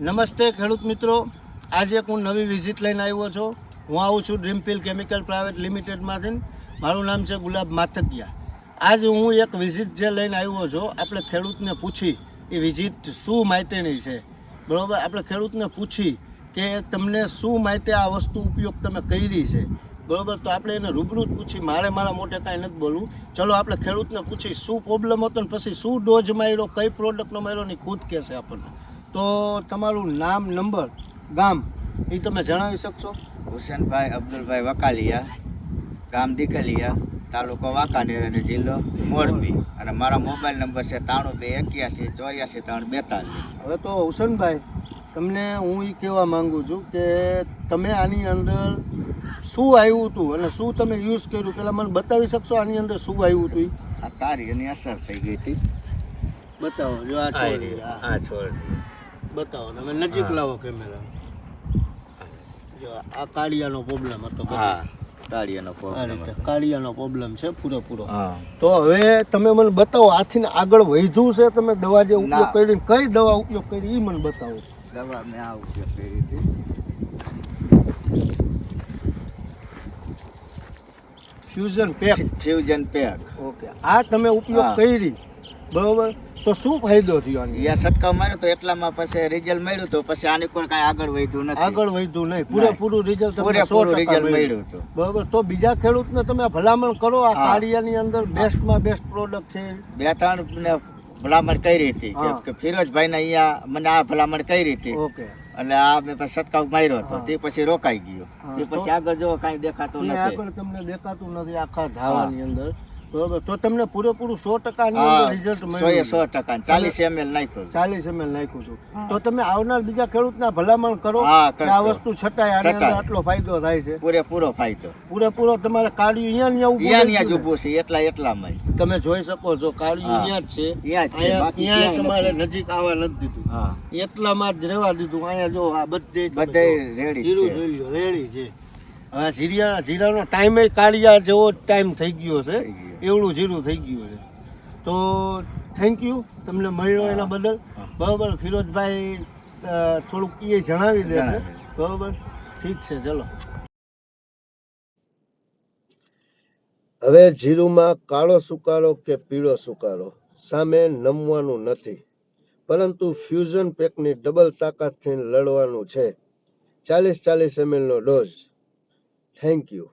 નમસ્તે ખેડૂત મિત્રો. આજે એક હું નવી વિઝિટ લઈને આવ્યો છું. હું આવું છું ડ્રીમફિલ કેમિકલ પ્રાઇવેટ લિમિટેડમાંથી મારું નામ છે ગુલાબ માથકિયા આજ હું એક વિઝિટ જે લઈને આવ્યો છું, આપણે ખેડૂતને પૂછી એ વિઝિટ શું માટેની છે. બરાબર? આપણે ખેડૂતને પૂછી કે તમને શું માટે આ વસ્તુ ઉપયોગ તમે કરી છે. બરાબર? તો આપણે એને રૂબરૂ જ પૂછી, મારે મારા મોટે કાંઈ નથી બોલવું. ચલો, આપણે ખેડૂતને પૂછી, શું પ્રોબ્લેમ હતો ને પછી શું ડોઝ માર્યો, કઈ પ્રોડક્ટનો માર્યો ને ખુદ કહેશે આપણને. તો તમારું નામ નંબર ગામ એ તમે જણાવી શકશો? હુસેનભાઈ અબ્દુલભાઈ વકાલિયા ગામ દીકલિયા તાલુકો વાંકાનેર અને જિલ્લો મોરબી. અને મારા મોબાઈલ નંબર છે ત્રાણું બે એક્યાસી ચોર્યાસી ત્રણ બેતાલીસ. હવે તો હુસેનભાઈ તમને હું એ કહેવા માંગુ છું કે તમે આની અંદર શું આવ્યું હતું અને શું તમે યુઝ કર્યું? પહેલાં મને બતાવી શકશો આની અંદર શું આવ્યું હતું આ તારી એની અસર થઈ ગઈ હતી. બતાવો જો આ છોડ આ. આ છોડ બતાવો તમે નજીક લાવો કેમેરા જો આ કાળિયાનો પ્રોબ્લેમ હતો બધો. હા કાર્યનો પ્રોબ્લેમ કાળિયાનો પ્રોબ્લેમ છે પૂરેપૂરો. તો હવે તમે મને બતાવો આથી આગળ વધ્યું છે તમે દવા જે ઉપયોગ કરી કઈ દવા ઉપયોગ કરી એ મને બતાવો. દવા મેં આ ઉપયોગ કરી હતી. Fusion pack fusion pack okay આ તમે ઉપયોગ કરી. બરોબર? તો શું ફાયદો થયો આની? યા છંટકાવ માર્યો તો એટલામાં પછી રિઝલ્ટ મળ્યું તો પછી આની કોઈ કાંઈ આગળ વધ્યું નથી. આગળ વધ્યું નહીં. પૂરેપૂરું રિઝલ્ટ તમને સો પૂરેપૂરું રિઝલ્ટ મળ્યું. તો હતું. બરોબર? તો બીજા ખેડૂતને તમે ભલામણ કરો આ. કાળિયાની અંદર બેસ્ટમાં બેસ્ટ પ્રોડક્ટ છે. બે ત્રણ ને ભલામણ કરી હતી. કે- હા. કે ફિરોજભાઈ ને અહીંયા મને આ ભલામણ કરી હતી. ઓકે એટલે આ મેં પછી છટકાવ માર્યો હતો. તે પછી રોકાઈ ગયો. તે પછી આગળ જો કાંઈ દેખાતું નથી. આગળ તમને દેખાતું નથી આખા ધાવાની અંદર. બરોબર તો તમને પૂરેપૂરું સો ટકા રિઝલ્ટ મળ્યું સો ટકા ચાલીસ એમએલ નાખ્યું ચાલીસ એમએલ નાખ્યું હતું. તો તમે આવનાર બીજા ખેડૂતના ભલામણ કરો કે આ વસ્તુ છટાય આને અંદર આટલો ફાયદો થાય છે. પૂરેપૂરો ફાયદો. પૂરેપૂરો તમારે કાળિયું અહીંયા ને અહીંયા જ ઊભું છે એટલા એટલામાં. તમે જોઈ શકો છો કાળિયું. અહીંયા જ છે. અહીંયા તમારે નજીક આવવા નથી દીધું. હા. એટલામાં જ રહેવા દીધું. અહીંયા જો આ બધે બધે રેડી રેડી છે. હવે જીરિયા જીરાનો ટાઈમે કાળિયા જેવો ટાઈમ થઈ ગયો છે. એવડું જીરું થઈ ગયું છે. તો થેન્ક યુ તમને મળ્યો એના બદલ. બરાબર ફિરોજભાઈ થોડુંક એ જણાવી દેશે. બરાબર? ઠીક છે ચલો. હવે જીરુમાં કાળો સુકારો કે પીળો સુકારો? સામે નમવાનું નથી. પરંતુ ફ્યુઝન પેકની ડબલ તાકાતથી લડવાનું છે. ચાલીસ ચાલીસ એમએલનો ડોઝ થેન્ક યુ